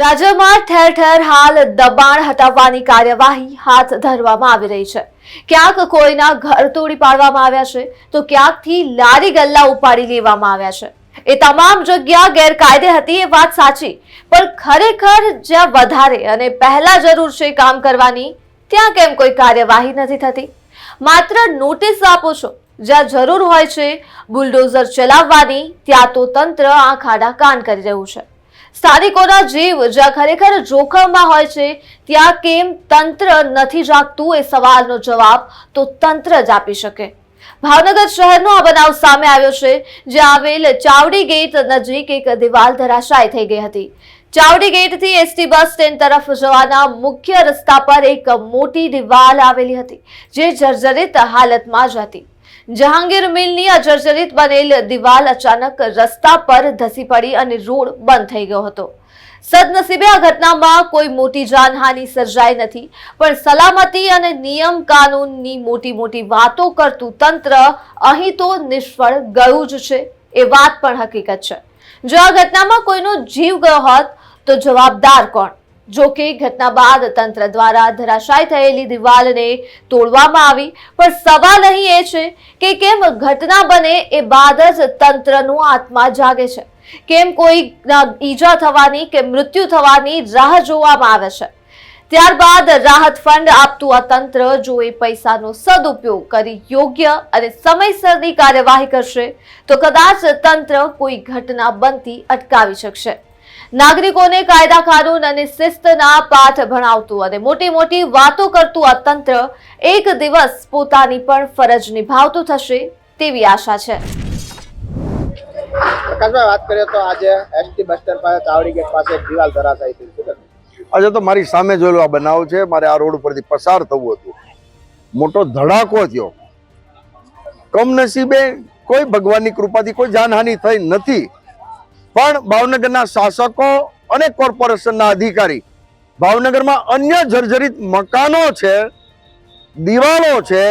રાજ્યમાં ઠેર ઠેર હાલ દબાણ હટાવવાની કાર્યવાહી હાથ ધરવામાં આવી રહી છે. ક્યાંક કોઈના ઘર તોડી પાડવામાં આવ્યા છે, તો ક્યાંકથી લારી ગલ્લા ઉપાડી લેવામાં આવ્યા છે. એ તમામ જગ્યા ગેરકાયદે હતી એ વાત સાચી, પણ ખરેખર જ્યાં વધારે અને પહેલા જરૂર છે કામ કરવાની, ત્યાં કેમ કોઈ કાર્યવાહી નથી થતી? માત્ર નોટિસ આપો છો, જ્યાં જરૂર હોય છે બુલડોઝર ચલાવવાની, ત્યાં તો તંત્ર આંખ આડા કાન કરી રહ્યું છે. સ્થાનિકોના જીવ જ્યાં ખરેખર જોખમમાં હોય છે, ત્યાં કેમ તંત્ર નથી જાગતું એ સવાલનો જવાબ તો તંત્ર જ આપી શકે. ભાવનગર શહેરનો આ બનાવ સામે આવ્યો છે, જ્યાં આવેલ ચાવડી ગેટ નજીક એક દિવાલ ધરાશાય થઈ ગઈ હતી. ચાવડી ગેટથી એસટી બસ સ્ટેન્ડ તરફ જવાના મુખ્ય રસ્તા પર એક મોટી દિવાલ આવેલી હતી, જે જર્જરિત હાલતમાં જ હતી. જહાંગીર મિલની આ જર્જરિત બનેલ દિવાલ અચાનક રસ્તા પર ધસી પડી અને રોડ બંધ થઈ ગયો હતો. સદનસીબે આ ઘટનામાં કોઈ મોટી જાનહાનિ સર્જાઈ નથી, પણ સલામતી અને નિયમ કાનૂનની મોટી મોટી વાતો કરતું તંત્ર અહીં તો નિષ્ફળ ગયું જ છે, એ વાત પણ હકીકત છે. જો આ ઘટનામાં કોઈનો જીવ ગયો હોત તો જવાબદાર કોણ? જો કે ઘટના બાદ તંત્ર દ્વારા ધરાશાય થયેલી દિવાલને તોડવામાં આવી. પણ સવાલ અહીં એ છે કે કેમ ઘટના બને એ બાદ જ તંત્રનું આત્મા જાગે છે? કેમ કોઈ ઈજા થવાની કે મૃત્યુ થવાની રાહ જોવામાં આવે છે? ત્યારબાદ રાહત ફંડ આપતું આ તંત્ર જો એ પૈસાનો સદુપયોગ કરી યોગ્ય અને સમયસરની કાર્યવાહી કરશે, તો કદાચ તંત્ર કોઈ ઘટના બનતી અટકાવી શકશે. નાગરિકોને કાયદા કાનૂન અને શિસ્તના પાઠ ભણાવતું અને મોટી મોટી વાતો કરતું આ તંત્ર એક દિવસ પોતાની પણ ફરજ નિભાવતું થશે તેવી આશા છે. પ્રકાશભાઈ વાત કરીએ તો આજે એસટી બસ સ્ટેન્ડ પાસે ચાવડી ગેટ પાસે એક દિવાલ ધરાશાયી થઈ આજે તો મારી સામે જોયેલો આ બનાવ છે. મારે આ રોડ ઉપરથી પસાર થવું હતું. મોટો ધડાકો થયો. કમનસીબે કોઈ ભગવાનની કૃપાથી કોઈ જાનહાનિ થઈ નથી. પણ ભાવનગરના શાસકો અને કોર્પોરેશનના અધિકારી, ભાવનગરમાં અન્ય જર્જરિત મકાનો છે, દિવાલો છે,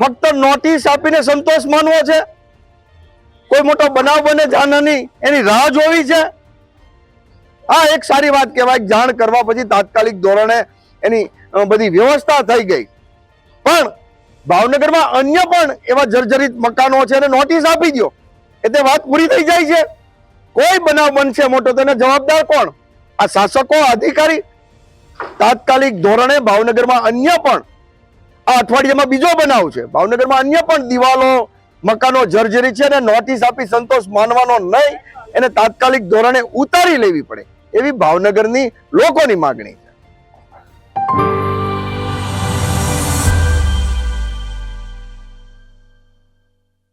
ફક્ત નોટિસ આપીને સંતોષ માનવો છે? કોઈ મોટો બનાવ બને જાનહાનિ એની રાહ જોવી છે? આ એક સારી વાત કહેવાય જાણ કરવા પછી તાત્કાલિક ધોરણે એની બધી વ્યવસ્થા થઈ ગઈ. પણ ભાવનગરમાં અન્ય પણ એવા જર્જરિત મકાનો છે, એને નોટિસ આપી દો એટલે વાત પૂરી થઈ જાય છે? કોઈ બનાવ બનશે મોટો તેને જવાબદાર કોણ? આ શાસકો અધિકારી, તાત્કાલિક ધોરણે ભાવનગરમાં અન્ય પણ, આ અઠવાડિયામાં બીજો બનાવ છે. ભાવનગરમાં અન્ય પણ દિવાલો, મકાનો જર્જરી છે અને નોટિસ આપી સંતોષ માનવાનો નહીં, એને તાત્કાલિક ધોરણે ઉતારી લેવી પડે, એવી ભાવનગરની લોકોની માગણી.